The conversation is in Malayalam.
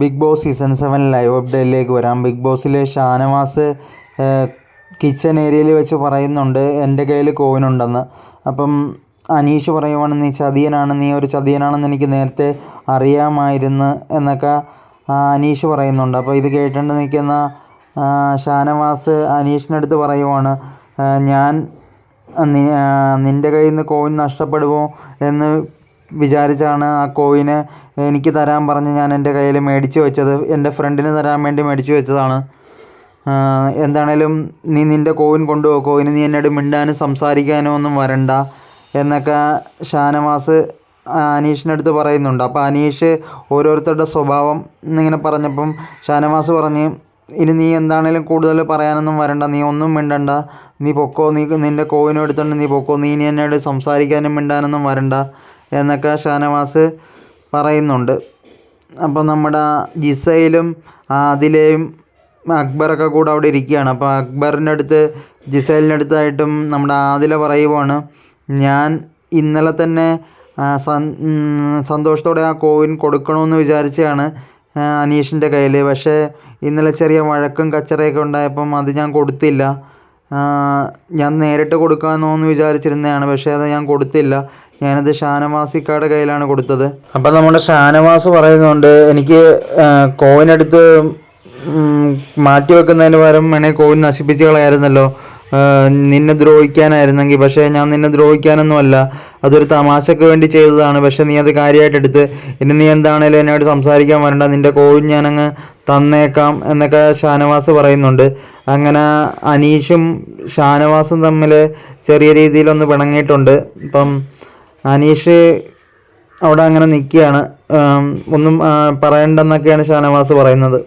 Bigg Boss season seven live അപ്ഡേറ്റിലേക്ക് വരാം. ബിഗ് ബോസിലെ ഷാനവാസ് കിച്ചൺ ഏരിയയിൽ വെച്ച് പറയുന്നുണ്ട് എന്റെ കയ്യിൽ കോയിനുണ്ടെന്ന് അപ്പം അനീഷ് പറയുവാണ് നീ ചതിയനാണ് നീ ഒരു ചതിയനാണെന്ന് എനിക്ക് നേരത്തെ അറിയാമായിരുന്നു എന്നൊക്കെ അനീഷ് പറയുന്നുണ്ട്. അപ്പോൾ ഇത് കേട്ടുകൊണ്ട് നിൽക്കുന്ന ഷാനവാസ് അനീഷിന്റെ അടുത്ത് പറയുവാണ് ഞാൻ നിന്റെ കയ്യിൽ നിന്ന് കോയിൻ നഷ്ടപ്പെടുമോ? എന്ന് വിചാരിച്ചാണ് ആ കോയിന് എനിക്ക് തരാൻ പറഞ്ഞ് ഞാൻ എന്റെ കയ്യിൽ മേടിച്ച് വെച്ചത്. എന്റെ ഫ്രണ്ടിന് തരാൻ വേണ്ടി മേടിച്ച് വെച്ചതാണ്. എന്താണേലും നീ നിന്റെ കോയിൻ കൊണ്ടുപോകും കോയിന് നീ എന്നോട് മിണ്ടാനും സംസാരിക്കാനോ ഒന്നും വരണ്ട എന്നൊക്കെ ഷാനവാസ് അനീഷിനടുത്ത് പറയുന്നുണ്ട്. അപ്പോൾ അനീഷ് ഓരോരുത്തരുടെ സ്വഭാവം എന്നിങ്ങനെ പറഞ്ഞപ്പം ഷാനവാസ് പറഞ്ഞ് ഇനി നീ എന്താണേലും കൂടുതൽ പറയാനൊന്നും വരണ്ട. നീ ഒന്നും മിണ്ടണ്ട. നീ പൊക്കോ. നീ നിന്റെ കോയിനും എടുത്തോണ്ട് നീ പൊക്കോ. നീ ഇനി എന്നോട് സംസാരിക്കാനും മിണ്ടാനൊന്നും വരണ്ട. എന്നൊക്കെ ഷാനവാസ് പറയുന്നുണ്ട്. അപ്പോൾ നമ്മുടെ ജിസയിലും ആദിലയും അക്ബറൊക്കെ കൂടെ അവിടെ ഇരിക്കുകയാണ്. അപ്പോൾ അക്ബറിന്റെ അടുത്ത് ജിസൈലിന്റെ അടുത്തായിട്ടും നമ്മുടെ ആദില പറയുവാണ് ഞാൻ ഇന്നലെ തന്നെ സന്തോഷത്തോടെ ആ കോയിൻ കൊടുക്കണമെന്ന് വിചാരിച്ചാണ് അനീഷിന്റെ കയ്യിൽ. പക്ഷേ ഇന്നലെ ചെറിയ വഴക്കും കച്ചറയൊക്കെ ഉണ്ടായപ്പം അത് ഞാൻ കൊടുത്തില്ല. ഞാൻ നേരിട്ട് കൊടുക്കാമെന്നോന്ന് വിചാരിച്ചിരുന്നതാണ് പക്ഷേ അത് ഞാൻ കൊടുത്തില്ല. ഞാനത് ഷാനവാസിക്കാരുടെ കയ്യിലാണ് കൊടുത്തത്. അപ്പം നമ്മുടെ ഷാനവാസ് പറയുന്നുണ്ട് എനിക്ക് കോയിൻ എടുത്ത് മാറ്റി വെക്കുന്നതിന് പകരം വേണേൽ കോയിൻ നശിപ്പിച്ച് കളയായിരുന്നല്ലോ. നിന്നെ ദ്രോഹിക്കാനായിരുന്നെങ്കിൽ പക്ഷേ ഞാൻ നിന്നെ ദ്രോഹിക്കാനൊന്നുമല്ല. അതൊരു തമാശക്ക് വേണ്ടി ചെയ്തതാണ് പക്ഷേ നീ അത് കാര്യമായിട്ട് എടുത്ത്. ഇനി നീ എന്താണേലും എന്നോട് സംസാരിക്കാൻ വരണ്ട നിന്റെ കോവിൻ ഞാനങ്ങ് തന്നേക്കാം എന്നൊക്കെ ഷാനവാസ് പറയുന്നുണ്ട്. അങ്ങനെ അനീഷും ഷാനവാസും തമ്മിൽ ചെറിയ രീതിയിലൊന്ന് പിണങ്ങിയിട്ടുണ്ട്. ഇപ്പം അനീഷ് അവിടെ അങ്ങനെ നിൽക്കുകയാണ്. ഒന്നും പറയണ്ടെന്നൊക്കെയാണ് ഷാനവാസ് പറയുന്നത്.